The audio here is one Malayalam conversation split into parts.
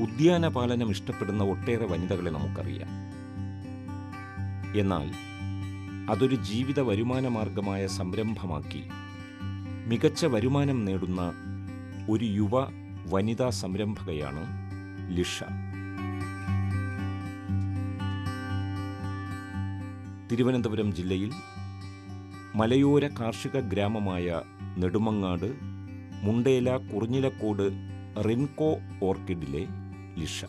ഉദ്യാനപാലനം ഇഷ്ടപ്പെടുന്ന ഒട്ടേറെ വനിതകളെ നമുക്കറിയാം. എന്നാൽ അതൊരു ജീവിത വരുമാന മാർഗമായ സംരംഭമാക്കി മികച്ച വരുമാനം നേടുന്ന ഒരു യുവ വനിതാ സംരംഭകയാണ് ലിഷ. തിരുവനന്തപുരം ജില്ലയിൽ മലയോര കാർഷിക ഗ്രാമമായ നെടുമങ്ങാട് മുണ്ടേല കുറിഞ്ഞിലക്കോട് റിൻകോ ഓർക്കിഡിലെ ലിഷ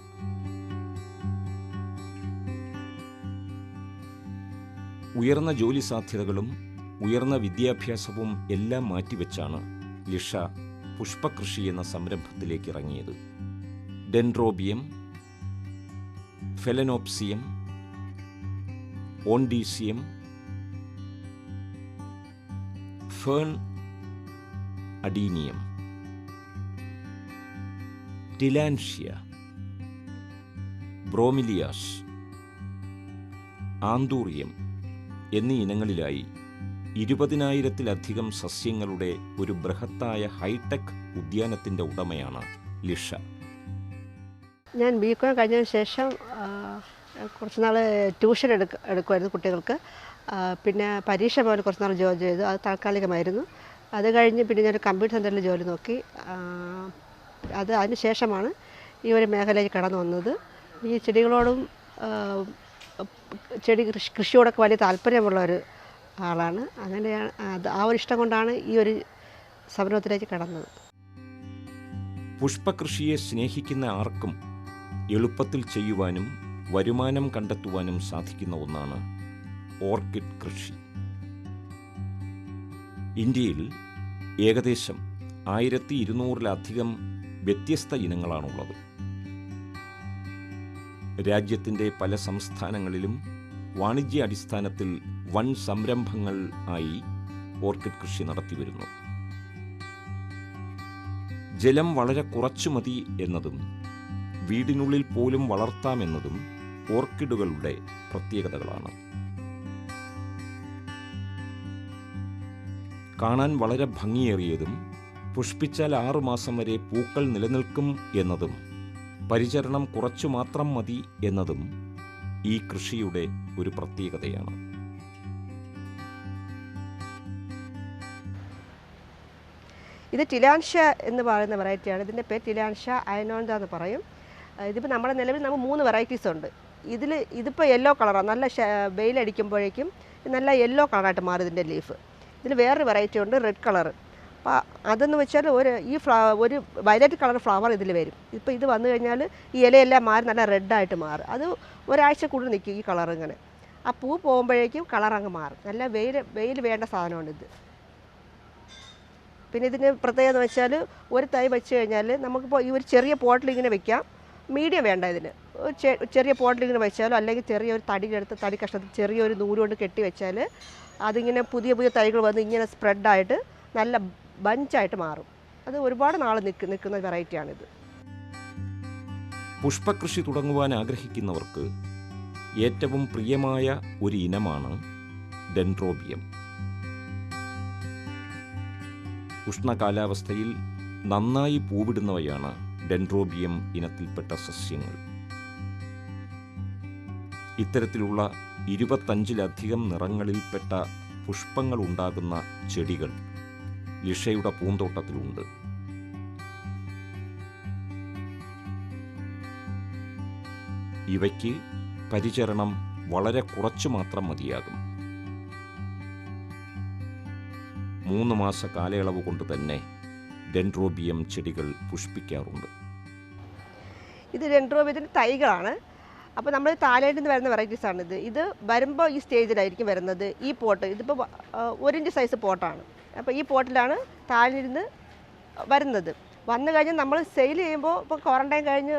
ഉയർന്ന ജോലി സാധ്യതകളും ഉയർന്ന വിദ്യാഭ്യാസവും എല്ലാം മാറ്റിവെച്ചാണ് ലിഷ പുഷ്പകൃഷി എന്ന സംരംഭത്തിലേക്ക് ഇറങ്ങിയത്. Dendrobium phalaenopsis oncidium fern adenium tillandsia bromeliads anthurium എന്നീ ഇനങ്ങളിലായി ഇരുപതിനായിരത്തിലധികം സസ്യങ്ങളുടെ ഒരു ബൃഹത്തായ ഹൈടെക് ഉദ്യാനത്തിന്റെ ഉടമയാണ് ലിഷ. ഞാൻ ബി കോം കഴിഞ്ഞതിന് ശേഷം കുറച്ച് നാൾ ട്യൂഷൻ എടുക്ക എടുക്കുമായിരുന്നു കുട്ടികൾക്ക്. പിന്നെ പരീക്ഷ പോലെ കുറച്ച് നാൾ ജോലി ചെയ്തു. അത് താൽക്കാലികമായിരുന്നു. അത് കഴിഞ്ഞ് പിന്നെ ഞാൻ കമ്പ്യൂട്ടർ സെന്ററിൽ ജോലി നോക്കി. അത് അതിന് ശേഷമാണ് ഈ ഒരു മേഖലയിൽ കടന്നു വന്നത്. ഈ ചെടികളോടും ചെടി കൃഷി കൃഷിയോടൊക്കെ വലിയ താല്പര്യമുള്ള ഒരു ആളാണ്. അങ്ങനെയാണ് അത് ആ ഒരു ഇഷ്ടം കൊണ്ടാണ് ഈ ഒരു സംരംഭത്തിലേക്ക് കടന്നത്. പുഷ്പകൃഷിയെ സ്നേഹിക്കുന്ന ആർക്കും എളുപ്പത്തിൽ ചെയ്യുവാനും വരുമാനം കണ്ടെത്തുവാനും സാധിക്കുന്ന ഒന്നാണ് ഓർക്കിഡ് കൃഷി. ഇന്ത്യയിൽ ഏകദേശം ആയിരത്തി ഇരുന്നൂറിലധികം വ്യത്യസ്ത ഇനങ്ങളാണുള്ളത്. രാജ്യത്തിന്റെ പല സംസ്ഥാനങ്ങളിലും വാണിജ്യ അടിസ്ഥാനത്തിൽ വൻ സംരംഭങ്ങൾ ആയി ഓർക്കിഡ് കൃഷി നടത്തിവരുന്നു ജലം വളരെ കുറച്ചു മതി എന്നതും വീടിനുള്ളിൽ പോലും വളർത്താമെന്നതും ഓർക്കിഡുകളുടെ പ്രത്യേകതകളാണ്. കാണാൻ വളരെ ഭംഗിയേറിയതും പുഷ്പിച്ചാൽ ആറുമാസം വരെ പൂക്കൾ നിലനിൽക്കും എന്നതും പരിചരണം കുറച്ചു മാത്രം മതി എന്നതും ഈ കൃഷിയുടെ ഒരു പ്രത്യേകതയാണ്. ഇത് ടിലാൻഷ എന്ന് പറയുന്ന വെറൈറ്റിയാണ്. ഇതിന്റെ പേര് ടിലാൻഷ അയനോന്ത എന്ന് പറയും. ഇതിപ്പോൾ നമ്മുടെ നിലവിൽ നമുക്ക് മൂന്ന് വെറൈറ്റീസ് ഉണ്ട്. ഇതിൽ ഇതിപ്പോൾ യെല്ലോ കളറാണ് നല്ല വെയിലടിക്കുമ്പോഴേക്കും നല്ല യെല്ലോ കളറായിട്ട് മാറും ഇതിന്റെ ലീഫ്. ഇതിൽ വേറൊരു വെറൈറ്റി ഉണ്ട് റെഡ് കളർ അപ്പോൾ അതെന്ന് വെച്ചാൽ ഒരു ഈ ഫ്ല ഒരു വയലറ്റ് കളർ ഫ്ലവർ ഇതിൽ വരും. ഇപ്പോൾ ഇത് വന്നു കഴിഞ്ഞാൽ ഈ ഇലയെല്ലാം മാറി നല്ല റെഡായിട്ട് മാറും. അത് ഒരാഴ്ച കൂടുതൽ നിൽക്കും ഈ കളർ ഇങ്ങനെ. ആ പൂ പോകുമ്പോഴേക്കും കളർ അങ്ങ് മാറും. നല്ല വെയിൽ വെയിൽ വേണ്ട സാധനമാണ് ഇത്. പിന്നെ ഇതിന് പ്രത്യേകത എന്ന് വെച്ചാൽ ഒരു തൈ വെച്ച് കഴിഞ്ഞാൽ നമുക്കിപ്പോൾ ഈ ഒരു ചെറിയ പോട്ടിൽ ഇങ്ങനെ വെക്കാം. മീഡിയം വേണ്ട ഇതിന്. ഒരു ചെറിയ പോട്ടിൽ ഇങ്ങനെ വെച്ചാലോ അല്ലെങ്കിൽ ചെറിയൊരു തടിയിലെടുത്ത് തടി കഷ്ണത്തിൽ ചെറിയൊരു നൂൽ കൊണ്ട് കെട്ടി വെച്ചാൽ അതിങ്ങനെ പുതിയ പുതിയ തൈകൾ വന്ന് ഇങ്ങനെ സ്പ്രെഡായിട്ട് നല്ല ബഞ്ചായിട്ട് മാറും. അത് ഒരുപാട് നാൾ നിൽക്ക് നിൽക്കുന്ന വെറൈറ്റിയാണിത്. പുഷ്പകൃഷി തുടങ്ങുവാൻ ആഗ്രഹിക്കുന്നവർക്ക് ഏറ്റവും പ്രിയമായ ഒരു ഇനമാണ് ഡെൻഡ്രോബിയം. ഉഷ്ണകാലാവസ്ഥയിൽ നന്നായി പൂവിടുന്നവയാണ് ഡെൻഡ്രോബിയം ഇനത്തിൽപ്പെട്ട സസ്യങ്ങൾ. ഇത്തരത്തിലുള്ള ഇരുപത്തഞ്ചിലധികം നിറങ്ങളിൽപ്പെട്ട പുഷ്പങ്ങൾ ഉണ്ടാകുന്ന ചെടികൾ ലിഷയുടെ പൂന്തോട്ടത്തിലുണ്ട്. ഇവയ്ക്ക് പരിചരണം വളരെ കുറച്ചു മാത്രം മതിയാകും. മൂന്ന് മാസ കാലയളവ് കൊണ്ട് തന്നെ ഡെൻഡ്രോബിയം ചെടികൾ പുഷ്പിക്കാറുണ്ട്. ഇത് ഡെൻഡ്രോബിയത്തിന്റെ തൈകളാണ്. അപ്പോൾ നമ്മൾ തായ്ലൻഡിൽ നിന്ന് വരുന്ന വെറൈറ്റീസ് ആണ് ഇത്. ഇത് വരുമ്പോൾ ഈ സ്റ്റേജിലായിരിക്കും വരുന്നത്. ഈ പോട്ട് ഇതിപ്പോൾ ഒരു ഇഞ്ച് സൈസ് പോട്ടാണ്. അപ്പോൾ ഈ പോട്ടിലാണ് താഴ്ന്നിരുന്ന് വരുന്നത്. വന്നു കഴിഞ്ഞ് നമ്മൾ സെയിൽ ചെയ്യുമ്പോൾ ഇപ്പോൾ ക്വാറന്റൈൻ കഴിഞ്ഞ്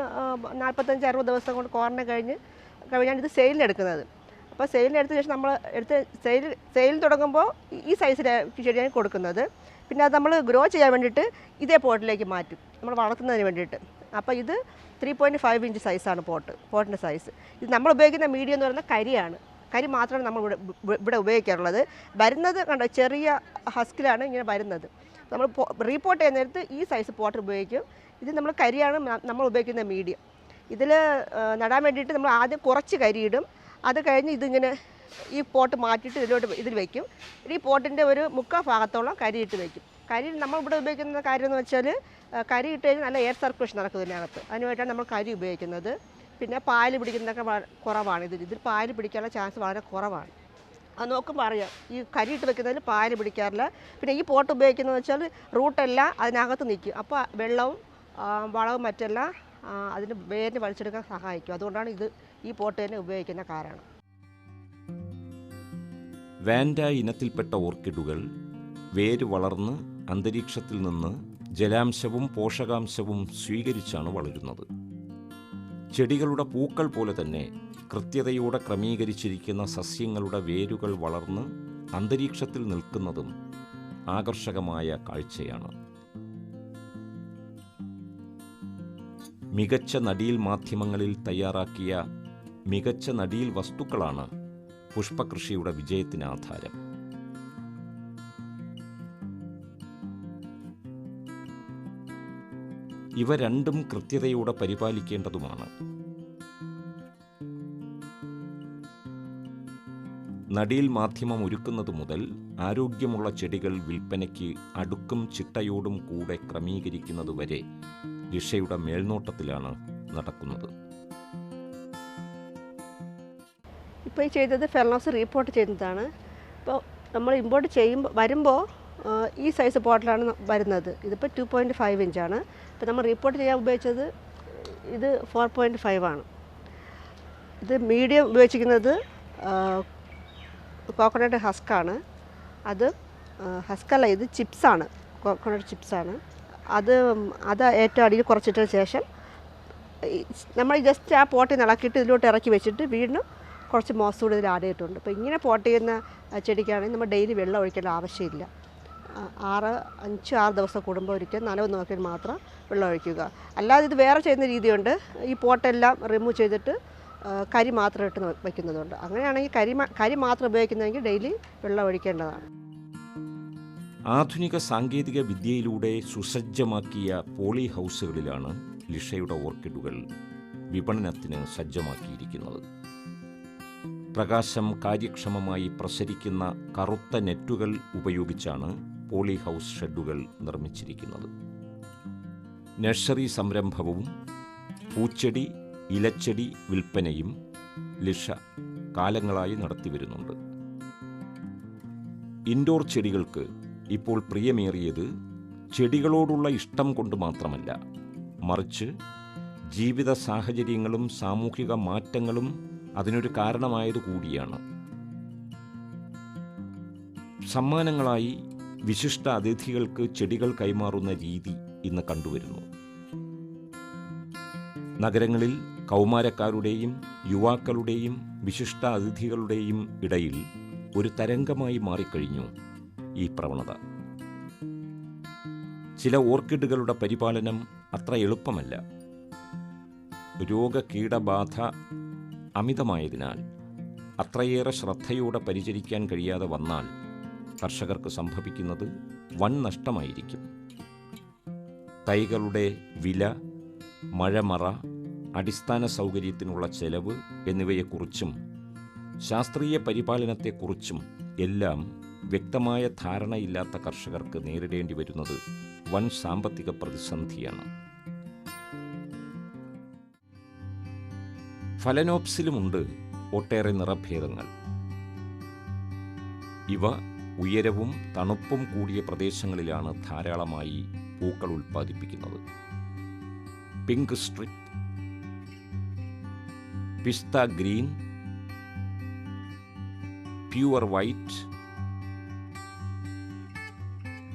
നാൽപ്പത്തഞ്ച് അറുപത് ദിവസം കൊണ്ട് ക്വാറന്റൈൻ കഴിഞ്ഞ് കഴിഞ്ഞാണ് ഇത് സെയിലിനെടുക്കുന്നത് അപ്പോൾ സെയിലിനെടുത്ത ശേഷം നമ്മൾ എടുത്ത് സെയിൽ സെയിൽ തുടങ്ങുമ്പോൾ ഈ- സൈസിലെ ചെടിയാണ് കൊടുക്കുന്നത്. പിന്നെ അത് നമ്മൾ ഗ്രോ ചെയ്യാൻ വേണ്ടിയിട്ട് ഇതേ പോട്ടിലേക്ക് മാറ്റും. നമ്മൾ വളർത്തുന്നതിന് വേണ്ടിയിട്ട്. അപ്പോൾ ഇത് ത്രീ പോയിന്റ് ഫൈവ് ഇഞ്ച് സൈസാണ് പോട്ട് പോട്ടിന്റെ സൈസ് ഇത് നമ്മൾ ഉപയോഗിക്കുന്ന മീഡിയം എന്ന് പറയുന്നത് കരിയാണ്. കരി മാത്രമാണ് നമ്മൾ ഇവിടെ ഇവിടെ- ഉപയോഗിക്കാറുള്ളത്. വരുന്നത് കണ്ടോ ചെറിയ ഹസ്കിലാണ് ഇങ്ങനെ വരുന്നത്. നമ്മൾ റീപോർട്ട് ചെയ്യുന്ന നേരത്ത് ഈ സൈസ് പോട്ടർ ഉപയോഗിക്കും. ഇത് നമ്മൾ കരിയാണ് നമ്മൾ ഉപയോഗിക്കുന്ന മീഡിയം ഇതിൽ നടാൻ വേണ്ടിയിട്ട് നമ്മൾ ആദ്യം കുറച്ച് കരിയിടും. അത് കഴിഞ്ഞ് ഇതിങ്ങനെ ഈ പോട്ട് മാറ്റിയിട്ട് ഇതിലോട്ട് ഇതിൽ വയ്ക്കും ഈ പോട്ടിന്റെ ഒരു മുക്കാൽ ഭാഗത്തോളം കരിയിട്ട് വയ്ക്കും കരി നമ്മൾ ഇവിടെ ഉപയോഗിക്കുന്ന കാര്യം എന്ന് വെച്ചാൽ കരി ഇട്ട് കഴിഞ്ഞാൽ നല്ല എയർ സർക്കുലേഷൻ നടക്കും ഇതിനകത്ത്. അതിനുവേണ്ടിയാണ് നമ്മൾ കരി ഉപയോഗിക്കുന്നത്. പിന്നെ പായൽ പിടിക്കുന്നതൊക്കെ കുറവാണ് ഇതിൽ. ഇതിൽ പായൽ പിടിക്കാനുള്ള ചാൻസ് വളരെ കുറവാണ്. അത് നോക്കുമ്പോൾ അറിയാം. ഈ കരിയിട്ട് വെക്കുന്നതിൽ പായൽ പിടിക്കാറില്ല. പിന്നെ ഈ പോട്ട് ഉപയോഗിക്കുന്നത് വെച്ചാൽ റൂട്ടെല്ലാം അതിനകത്ത് നിൽക്കും അപ്പോൾ വെള്ളവും വളവും മറ്റെല്ലാം അതിന് വേരിന് വലിച്ചെടുക്കാൻ സഹായിക്കും. അതുകൊണ്ടാണ് ഇത് ഈ പോട്ട് തന്നെ ഉപയോഗിക്കുന്ന കാരണം. വാൻഡ ഇനത്തിൽപ്പെട്ട ഓർക്കിഡുകൾ വേര് വളർന്ന് അന്തരീക്ഷത്തിൽ നിന്ന് ജലാംശവും പോഷകാംശവും സ്വീകരിച്ചാണ് വളരുന്നത്. ചെടികളുടെ പൂക്കൾ പോലെ തന്നെ കൃത്യതയോടെ ക്രമീകരിച്ചിരിക്കുന്ന സസ്യങ്ങളുടെ വേരുകൾ വളർന്ന് അന്തരീക്ഷത്തിൽ നിൽക്കുന്നതും ആകർഷകമായ കാഴ്ചയാണ്. മികച്ച നടീൽ മാധ്യമങ്ങളിൽ തയ്യാറാക്കിയ മികച്ച നടീൽ വസ്തുക്കളാണ് പുഷ്പകൃഷിയുടെ വിജയത്തിന് ആധാരം. ഇവ രണ്ടും കൃത്യതയോടെ പരിപാലിക്കേണ്ടതുമാണ്. നടിയിൽ മാധ്യമം ഒരുക്കുന്നത് മുതൽ ആരോഗ്യമുള്ള ചെടികൾ വിൽപ്പനയ്ക്ക് അടുക്കും ചിട്ടയോടും കൂടെ ക്രമീകരിക്കുന്നതുവരെ ലിഷയുടെ മേൽനോട്ടത്തിലാണ് നടക്കുന്നത്. ഇപ്പോൾ ഈ ചെയ്തത് ഫെർണോസ് റീപ്പോർട്ട് ചെയ്യുന്നതാണ് ഇപ്പോൾ നമ്മൾ ഇമ്പോർട്ട് ചെയ്യുമ്പോൾ വരുമ്പോൾ ഈ സൈസ് ബോട്ടിലാണ് വരുന്നത്. ഇതിപ്പോൾ ടു പോയിന്റ് ഫൈവ് ഇഞ്ചാണ് ഇപ്പോൾ നമ്മൾ റിപ്പോർട്ട് ചെയ്യാൻ ഉപയോഗിച്ചത് ഇത് ഫോർ പോയിന്റ് ഫൈവ് ആണ്. ഇത് മീഡിയം ഉപയോഗിച്ചിരിക്കുന്നത് കോക്കനട്ട് ഹസ്ക്കാണ് അത് ഹസ്കല്ല ഇത് ചിപ്സാണ് കോക്കനട്ട് ചിപ്സാണ് അത് അത് ഏറ്റവും അടിയിൽ കുറച്ചിട്ടതിന് ശേഷം നമ്മൾ ജസ്റ്റ് ആ പോട്ടിൽ നിന്ന് ഇളക്കിയിട്ട് ഇതിലോട്ട് ഇറക്കി വെച്ചിട്ട് വീണ്ടും കുറച്ച് മോസ് കൂടി ഇതിൽ ആഡ് ചെയ്തിട്ടുണ്ട്. അപ്പോൾ ഇങ്ങനെ പോട്ട് ചെയ്യുന്ന ചെടിക്കാണെങ്കിൽ നമ്മൾ ഡെയിലി വെള്ളം ഒഴിക്കേണ്ട ആവശ്യമില്ല. ആറ് അഞ്ച് ആറ് ദിവസം കൂടുമ്പോൾ ഒരിക്കൽ നനവ് നോക്കിയാൽ മാത്രം വെള്ളം ഒഴിക്കുക. അല്ലാതെ ഇത് വേറെ ചെയ്യുന്ന രീതിയുണ്ട്. ഈ പോട്ടെല്ലാം റിമൂവ് ചെയ്തിട്ട് കരി മാത്രം ഇട്ട് വയ്ക്കുന്നതുണ്ട്. അങ്ങനെയാണെങ്കിൽ കരി കരി മാത്രം ഉപയോഗിക്കുന്നതെങ്കിൽ ഡെയിലി വെള്ളം ഒഴിക്കേണ്ടതാണ്. ആധുനിക സാങ്കേതിക വിദ്യയിലൂടെ സുസജ്ജമാക്കിയ പോളി ഹൗസുകളിലാണ് ലിഷയുടെ ഓർക്കിഡുകൾ വിപണനത്തിന് സജ്ജമാക്കിയിരിക്കുന്നത്. പ്രകാശം കാര്യക്ഷമമായി പ്രസരിക്കുന്ന കറുത്ത നെറ്റുകൾ ഉപയോഗിച്ചാണ് പോളി ഹൗസ് ഷെഡുകൾ നിർമ്മിച്ചിരിക്കുന്നത്. നഴ്സറി സംരംഭവും പൂച്ചെടി ഇലച്ചെടി വിൽപ്പനയും ലിഷ കാലങ്ങളായി നടത്തിവരുന്നുണ്ട് ഇൻഡോർ ചെടികൾക്ക് ഇപ്പോൾ പ്രിയമേറിയത് ചെടികളോടുള്ള ഇഷ്ടം കൊണ്ട് മാത്രമല്ല മറിച്ച് ജീവിത സാഹചര്യങ്ങളും സാമൂഹിക മാറ്റങ്ങളും അതിനൊരു കാരണമായത് കൂടിയാണ്. സമ്മാനങ്ങളായി വിശിഷ്ട അതിഥികൾക്ക് ചെടികൾ കൈമാറുന്ന രീതി ഇന്ന് കണ്ടുവരുന്നു. നഗരങ്ങളിൽ കൗമാരക്കാരുടെയും യുവാക്കളുടെയും വിശിഷ്ട അതിഥികളുടെയും ഇടയിൽ ഒരു തരംഗമായി മാറിക്കഴിഞ്ഞു ഈ പ്രവണത. ചില ഓർക്കിഡുകളുടെ പരിപാലനം അത്ര എളുപ്പമല്ല. രോഗകീടബാധ അമിതമായതിനാൽ അത്രയേറെ ശ്രദ്ധയോടെ പരിചരിക്കാൻ കഴിയാതെ വന്നാൽ കർഷകർക്ക് സംഭവിക്കുന്നത് വൻ നഷ്ടമായിരിക്കും. തൈകളുടെ വില മഴമറ അടിസ്ഥാന സൗകര്യത്തിനുള്ള ചെലവ് എന്നിവയെക്കുറിച്ചും ശാസ്ത്രീയ പരിപാലനത്തെക്കുറിച്ചും എല്ലാം വ്യക്തമായ ധാരണയില്ലാത്ത കർഷകർക്ക് നേരിടേണ്ടി വരുന്നത് വൻ സാമ്പത്തിക പ്രതിസന്ധിയാണ്. ഫലനോപ്സിലുമുണ്ട് ഒട്ടേറെ നിറഭേദങ്ങൾ. ഇവ ഉയരവും തണുപ്പും കൂടിയ പ്രദേശങ്ങളിലാണ് ധാരാളമായി പൂക്കൾ ഉൽപ്പാദിപ്പിക്കുന്നത്. Pink strip pista green pure white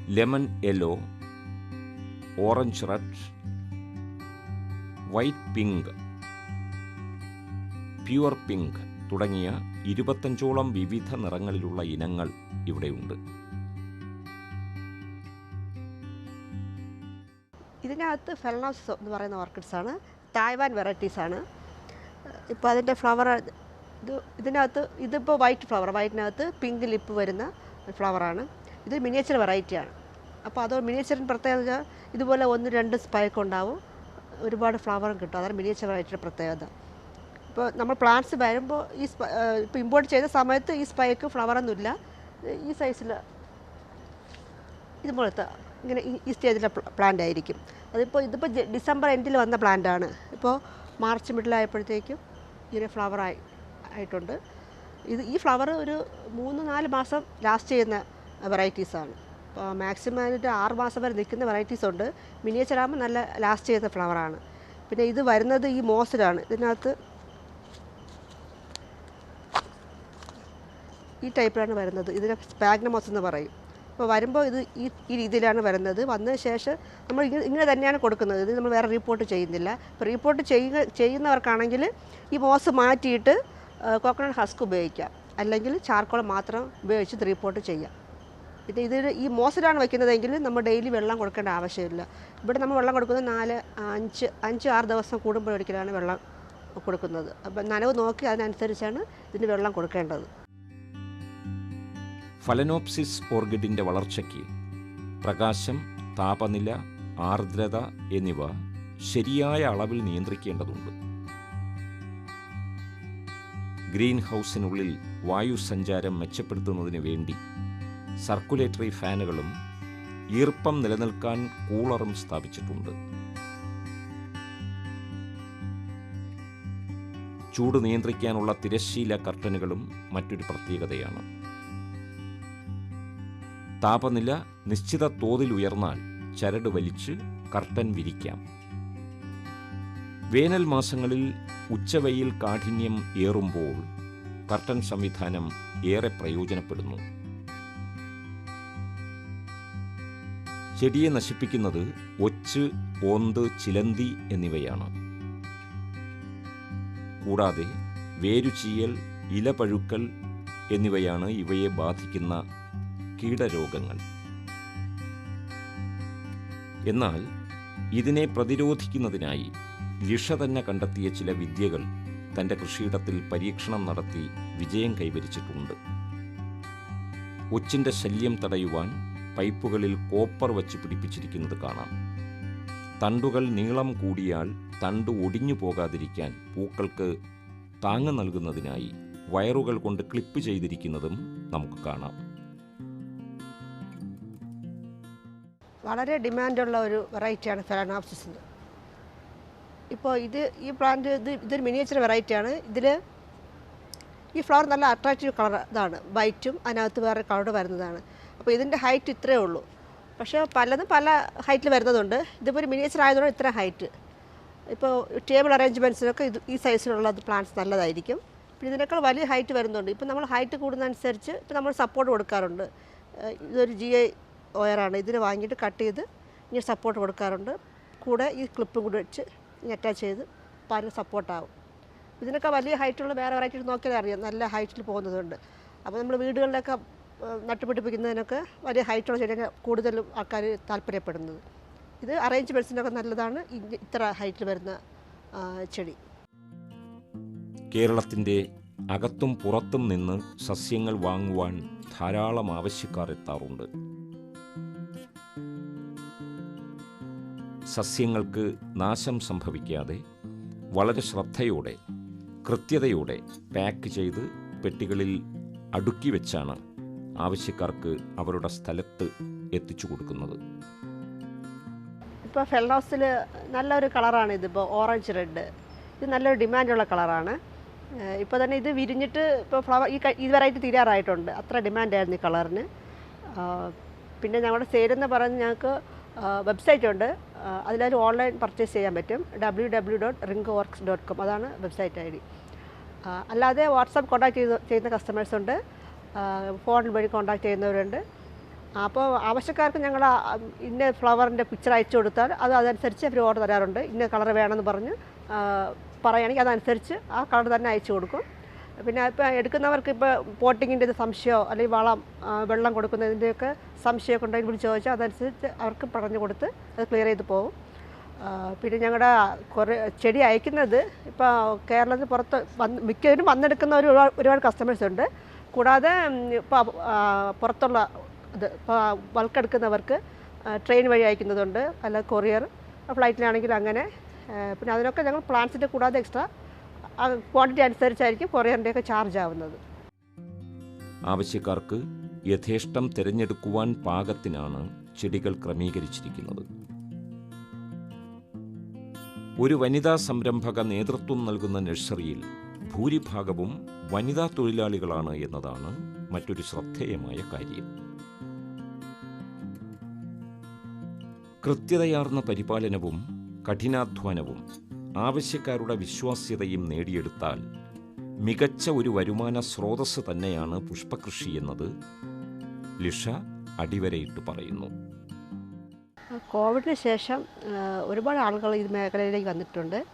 lemon yellow orange red white pink pure pink തുടങ്ങിയ ഇരുപത്തഞ്ചോളം വിവിധ നിറങ്ങളിലുള്ള ഇനങ്ങൾ ഇവിടെയുണ്ട്. ഇതിനകത്ത് ഫെലനോസ് എന്ന് പറയുന്ന ഓർക്കിഡ്സ് ആണ്. തായ്വാൻ വെറൈറ്റീസ് ആണ്. ഇപ്പോൾ അതിന്റെ ഫ്ലവർ ഇത് ഇതിനകത്ത് ഇതിപ്പോൾ വൈറ്റ് ഫ്ലവർ വൈറ്റിനകത്ത് പിങ്ക് ലിപ്പ് വരുന്ന ഫ്ലവറാണ് ഇത് മിനിയേച്ചർ വെറൈറ്റിയാണ് അപ്പോൾ അത് മിനിയേച്ചറിന് പ്രത്യേകത ഇതുപോലെ ഒന്ന് രണ്ട് സ്പൈക്ക് ഉണ്ടാവും. ഒരുപാട് ഫ്ലവറും കിട്ടും. അതാണ് മിനിയേച്ചർ വെറൈറ്റിയുടെ പ്രത്യേകത. ഇപ്പോൾ നമ്മൾ പ്ലാന്റ്സ് വരുമ്പോൾ ഈ ഇപ്പോൾ ഇമ്പോർട്ട് ചെയ്ത സമയത്ത് ഈ സ്പൈക്ക് ഫ്ലവറൊന്നുമില്ല ഈ സൈസിൽ ഇതുപോലത്തെ ഇങ്ങനെ ഈ- സ്റ്റേജിലെ പ്ലാന്റ് ആയിരിക്കും. അതിപ്പോൾ ഇതിപ്പോൾ ഡിസംബർ എൻഡിൽ വന്ന പ്ലാന്റ് ആണ്. ഇപ്പോൾ മാർച്ച് മിഡിലായപ്പോഴത്തേക്കും ഇങ്ങനെ ഫ്ലവർ ആയി ആയിട്ടുണ്ട്. ഇത് ഈ ഫ്ലവർ ഒരു മൂന്ന് നാല് മാസം ലാസ്റ്റ് ചെയ്യുന്ന വെറൈറ്റീസാണ് ഇപ്പോൾ മാക്സിമം അതിന്റെ ആറ് മാസം വരെ നിൽക്കുന്ന വെറൈറ്റീസ് ഉണ്ട്. മിനിയേച്ചറാകുമ്പോൾ നല്ല ലാസ്റ്റ് ചെയ്യുന്ന ഫ്ലവറാണ് പിന്നെ ഇത് വരുന്നത് ഈ മോസിലാണ് ഇതിനകത്ത് ഈ ടൈപ്പിലാണ് വരുന്നത്. ഇതിനെ സ്പാഗ്നമോസ് എന്ന് പറയും. അപ്പോൾ വരുമ്പോൾ ഇത് ഈ ഈ രീതിയിലാണ് വരുന്നത്. വന്നതിന് ശേഷം നമ്മൾ ഇങ്ങനെ തന്നെയാണ് കൊടുക്കുന്നത്. ഇത് നമ്മൾ വേറെ റിപ്പോർട്ട് ചെയ്യുന്നില്ല. ഇപ്പോൾ റിപ്പോർട്ട് ചെയ്യുക ചെയ്യുന്നവർക്കാണെങ്കിൽ ഈ മോസ് മാറ്റിയിട്ട് കോക്കനട്ട് ഹസ്ക് ഉപയോഗിക്കാം അല്ലെങ്കിൽ ചാർക്കോൾ മാത്രം ഉപയോഗിച്ച് റിപ്പോർട്ട് ചെയ്യാം പിന്നെ ഇതിൽ ഈ മോസിലാണ് വയ്ക്കുന്നതെങ്കിൽ നമ്മൾ ഡെയിലി വെള്ളം കൊടുക്കേണ്ട ആവശ്യമില്ല. ഇവിടെ നമ്മൾ വെള്ളം കൊടുക്കുന്നത് നാല് അഞ്ച് അഞ്ച് ആറ് ദിവസം കൂടുമ്പോഴൊരിക്കലാണ് വെള്ളം കൊടുക്കുന്നത്. അപ്പം നനവ് നോക്കി അതിനനുസരിച്ചാണ് ഇതിന് വെള്ളം കൊടുക്കേണ്ടത്. ഫലനോപ്സിസ് ഓർഗിഡിന്റെ വളർച്ചയ്ക്ക് പ്രകാശം താപനില ആർദ്രത എന്നിവ ശരിയായ അളവിൽ നിയന്ത്രിക്കേണ്ടതുണ്ട്. ഗ്രീൻ ഹൗസിനുള്ളിൽ വായു സഞ്ചാരം മെച്ചപ്പെടുത്തുന്നതിന് വേണ്ടി സർക്കുലേറ്ററി ഫാനുകളും ഈർപ്പം നിലനിൽക്കാൻ കൂളറും സ്ഥാപിച്ചിട്ടുണ്ട്. ചൂട് നിയന്ത്രിക്കാനുള്ള തിരശ്ശീല കർട്ടനുകളും മറ്റൊരു പ്രത്യേകതയാണ്. താപനില നിശ്ചിത തോതിൽ ഉയർന്നാൽ ചരട് വലിച്ച് കർട്ടൻ വിരിക്കാം. വേനൽ മാസങ്ങളിൽ ഉച്ചവെയിൽ കാഠിന്യം ഏറുമ്പോൾ കർട്ടൻ സംവിധാനം ഏറെ പ്രയോജനപ്പെടുന്നു. ചെടിയെ നശിപ്പിക്കുന്നത് ഒച്ച് ഓന്ത് ചിലന്തി എന്നിവയാണ്. കൂടാതെ വേരുചീയൽ ഇലപഴുക്കൽ എന്നിവയാണ് ഇവയെ ബാധിക്കുന്ന കീടരോഗങ്ങൾ. എന്നാൽ ഇതിനെ പ്രതിരോധിക്കുന്നതിനായി ലിഷ തന്നെ കണ്ടെത്തിയ ചില വിദ്യകൾ തന്റെ കൃഷിയിടത്തിൽ പരീക്ഷണം നടത്തി വിജയം കൈവരിച്ചിട്ടുണ്ട്. ഒച്ചിന്റെ ശല്യം തടയുവാൻ പൈപ്പുകളിൽ കോപ്പർ വച്ച് പിടിപ്പിച്ചിരിക്കുന്നത് കാണാം. തണ്ടുകൾ നീളം കൂടിയാൽ തണ്ട് ഒടിഞ്ഞു പോകാതിരിക്കാൻ പൂക്കൾക്ക് താങ്ങ് നൽകുന്നതിനായി വയറുകൾ കൊണ്ട് ക്ലിപ്പ് ചെയ്തിരിക്കുന്നതും നമുക്ക് കാണാം. വളരെ ഡിമാൻഡുള്ള ഒരു വെറൈറ്റിയാണ് ഫെലാനോപ്സിസിന് ഇപ്പോൾ ഇത് ഈ പ്ലാന്റ് ഇത് ഇതൊരു മിനിയേച്ചർ വെറൈറ്റിയാണ്. ഇതിൽ ഈ ഫ്ലവർ നല്ല അട്രാക്റ്റീവ് കളർ ഇതാണ്. വൈറ്റും അതിനകത്ത് വേറെ കളർ വരുന്നതാണ്. അപ്പോൾ ഇതിന്റെ ഹൈറ്റ് ഇത്രയേ ഉള്ളൂ. പക്ഷേ പലതും പല ഹൈറ്റിൽ വരുന്നതുണ്ട്. ഇതിപ്പോൾ ഒരു മിനിയേച്ചർ ആയതുകൊണ്ട് ഇത്ര ഹൈറ്റ്. ഇപ്പോൾ ടേബിൾ അറേഞ്ച്മെന്റ്സിനൊക്കെ ഇത് ഈ സൈസിലുള്ള പ്ലാന്റ്സ് നല്ലതായിരിക്കും. പിന്നെ ഇതിനേക്കാൾ വലിയ ഹൈറ്റ് വരുന്നുണ്ട്. ഇപ്പോൾ നമ്മൾ ഹൈറ്റ് കൂടുന്നതനുസരിച്ച് ഇപ്പോൾ നമ്മൾ സപ്പോർട്ട് കൊടുക്കാറുണ്ട്. ഇതൊരു ജി ഐ ഒയറാണ് ഇതിന് വാങ്ങിയിട്ട് കട്ട് ചെയ്ത് ഇങ്ങനെ സപ്പോർട്ട് കൊടുക്കാറുണ്ട്. കൂടെ ഈ ക്ലിപ്പും കൂടി വെച്ച് ഇങ്ങനെ അറ്റാച്ച് ചെയ്ത് പാൽ സപ്പോർട്ടാവും ഇതിനൊക്കെ വലിയ ഹൈറ്റുള്ള വേറെ വെറൈറ്റി നോക്കിയാൽ അറിയാം. നല്ല ഹൈറ്റിൽ പോകുന്നതുണ്ട്. അപ്പോൾ നമ്മൾ വീടുകളിലൊക്കെ നട്ടുപിടിപ്പിക്കുന്നതിനൊക്കെ വലിയ ഹൈറ്റുള്ള ചെടിയൊക്കെ കൂടുതലും ആൾക്കാർ താല്പര്യപ്പെടുന്നത്. ഇത് അറേഞ്ച്മെന്റ്സിനൊക്കെ നല്ലതാണ്. ഇത്ര ഹൈറ്റിൽ വരുന്ന ചെടി. കേരളത്തിന്റെ അകത്തും പുറത്തും നിന്ന് സസ്യങ്ങൾ വാങ്ങുവാൻ ധാരാളം ആവശ്യക്കാർ എത്താറുണ്ട്. സസ്യങ്ങൾക്ക് നാശം സംഭവിക്കാതെ വളരെ ശ്രദ്ധയോടെ കൃത്യതയോടെ പാക്ക് ചെയ്ത് പെട്ടികളിൽ അടുക്കി വെച്ചാണ് ആവശ്യക്കാർക്ക് അവരുടെ സ്ഥലത്ത് എത്തിച്ചു കൊടുക്കുന്നത്. ഇപ്പോൾ ഫെൽനോസിൽ നല്ലൊരു കളറാണ് ഇതിപ്പോൾ ഓറഞ്ച് റെഡ്. ഇത് നല്ലൊരു ഡിമാൻഡുള്ള കളറാണ്. ഇപ്പോൾ തന്നെ ഇത് വിരിഞ്ഞിട്ട് ഇപ്പോൾ ഫ്ലവർ ഈ ഇതുവരായിട്ട് തീരാറായിട്ടുണ്ട്. അത്ര ഡിമാൻഡായിരുന്നു ഈ കളറിന്. പിന്നെ ഞങ്ങളുടെ സെയിലെന്ന് പറഞ്ഞ് ഞങ്ങൾക്ക് വെബ്സൈറ്റ് ഉണ്ട്. അതിലൊരു ഓൺലൈൻ പർച്ചേസ് ചെയ്യാൻ പറ്റും. W W dot rink works dot com അതാണ് വെബ്സൈറ്റ് ഐ ഡി. അല്ലാതെ വാട്സാപ്പ് കോൺടാക്ട് ചെയ്ത് ചെയ്യുന്ന കസ്റ്റമേഴ്സ് ഉണ്ട്. ഫോൺ വഴി കോൺടാക്ട് ചെയ്യുന്നവരുണ്ട്. അപ്പോൾ ആവശ്യക്കാർക്ക് ഞങ്ങൾ ഇന്ന ഫ്ലവറിന്റെ പിക്ചർ അയച്ചു കൊടുത്താൽ അത് അതനുസരിച്ച് അവർ ഓർഡർ തരാറുണ്ട്. ഇന്ന കളർ വേണമെന്ന് പറഞ്ഞ് പറയുകയാണെങ്കിൽ അതനുസരിച്ച് ആ കളർ തന്നെ അയച്ചു കൊടുക്കും. പിന്നെ ഇപ്പോൾ എടുക്കുന്നവർക്ക് ഇപ്പോൾ പോട്ടിങ്ങിന്റെ സംശയമോ അല്ലെങ്കിൽ വളം വെള്ളം കൊടുക്കുന്നതിന്റെയൊക്കെ സംശയമൊക്കെ ഉണ്ടെങ്കിൽ വിളിച്ച് ചോദിച്ചാൽ അതനുസരിച്ച് അവർക്ക് പറഞ്ഞു കൊടുത്ത് അത് ക്ലിയർ ചെയ്ത് പോകും പിന്നെ ഞങ്ങളുടെ കുറേ ചെടി അയക്കുന്നത് ഇപ്പോൾ കേരളത്തിൽ പുറത്ത് വന്ന് മിക്കവരും വന്നെടുക്കുന്ന ഒരു ഒരുപാട് കസ്റ്റമേഴ്സ് ഉണ്ട്. കൂടാതെ ഇപ്പോൾ പുറത്തുള്ള ഇത് ഇപ്പോൾ ബൾക്ക് എടുക്കുന്നവർക്ക് ട്രെയിൻ വഴി അയക്കുന്നതുണ്ട് അല്ല കൊറിയർ ഫ്ലൈറ്റിലാണെങ്കിൽ അങ്ങനെ പിന്നെ അതിനൊക്കെ ഞങ്ങൾ പ്ലാൻസിന്റെ കൂടാതെ എക്സ്ട്രാ ക്വാണ്ടിറ്റി അനുസരിച്ചായിരിക്കും കൊറിയറിന്റെയൊക്കെ ചാർജ് ആവുന്നത്. ആവശ്യക്കാർക്ക് യഥേഷ്ടം തിരഞ്ഞെടുക്കുവാൻ പാകത്തിനാണ് ചെടികൾ ക്രമീകരിച്ചിരിക്കുന്നത്. ഒരു വനിതാ സംരംഭക നേതൃത്വം നൽകുന്ന നഴ്സറിയിൽ ഭൂരിഭാഗവും വനിതാ തൊഴിലാളികളാണ് എന്നതാണ് മറ്റൊരു ശ്രദ്ധേയമായ കാര്യം. കൃത്യതയാർന്ന പരിപാലനവും കഠിനാധ്വാനവും ആവശ്യക്കാരുടെ വിശ്വാസ്യതയും നേടിയെടുത്താൽ മികച്ച ഒരു വരുമാന സ്രോതസ് തന്നെയാണ് പുഷ്പകൃഷി എന്നത് ലിഷ അടിവരയിട്ട് പറയുന്നു. കോവിഡിന് ശേഷം ഒരുപാട് ആളുകൾ ഈ മേഖലയിലേക്ക് വന്നിട്ടുണ്ട്.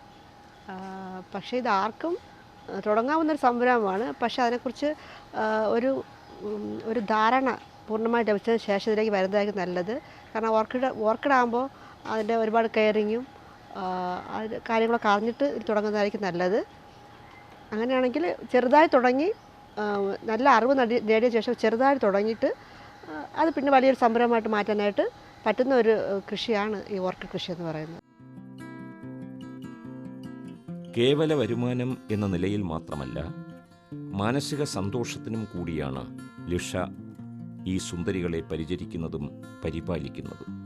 പക്ഷേ ഇത് ആർക്കും തുടങ്ങാവുന്നൊരു സംരംഭമാണ്. പക്ഷേ അതിനെക്കുറിച്ച് ഒരു ഒരു ധാരണ പൂർണമായിട്ട് ലഭിച്ചതിന് ശേഷം ഇതിലേക്ക് വരുന്നതായിരിക്കും നല്ലത്. കാരണം ഓർക്കിഡ് ഓർക്കിഡ് ആകുമ്പോൾ അതിന്റെ ഒരുപാട് കെയറിങ്ങും കാര്യങ്ങളൊക്കെ അറിഞ്ഞിട്ട് തുടങ്ങുന്നതായിരിക്കും നല്ലത്. അങ്ങനെയാണെങ്കിൽ ചെറുതായി തുടങ്ങി നല്ല അറിവ് നേടി- നേടിയ ശേഷം ചെറുതായി തുടങ്ങിയിട്ട് അത് പിന്നെ വലിയൊരു സംരംഭമായിട്ട് മാറ്റാനായിട്ട് പറ്റുന്ന ഒരു കൃഷിയാണ് ഈ ഓർക്കിഡ് കൃഷി എന്ന് പറയുന്നത്. കേവല വരുമാനം എന്ന നിലയിൽ മാത്രമല്ല മാനസിക സന്തോഷത്തിനും കൂടിയാണ് ലിഷ ഈ സുന്ദരികളെ പരിചരിക്കുന്നതും പരിപാലിക്കുന്നതും.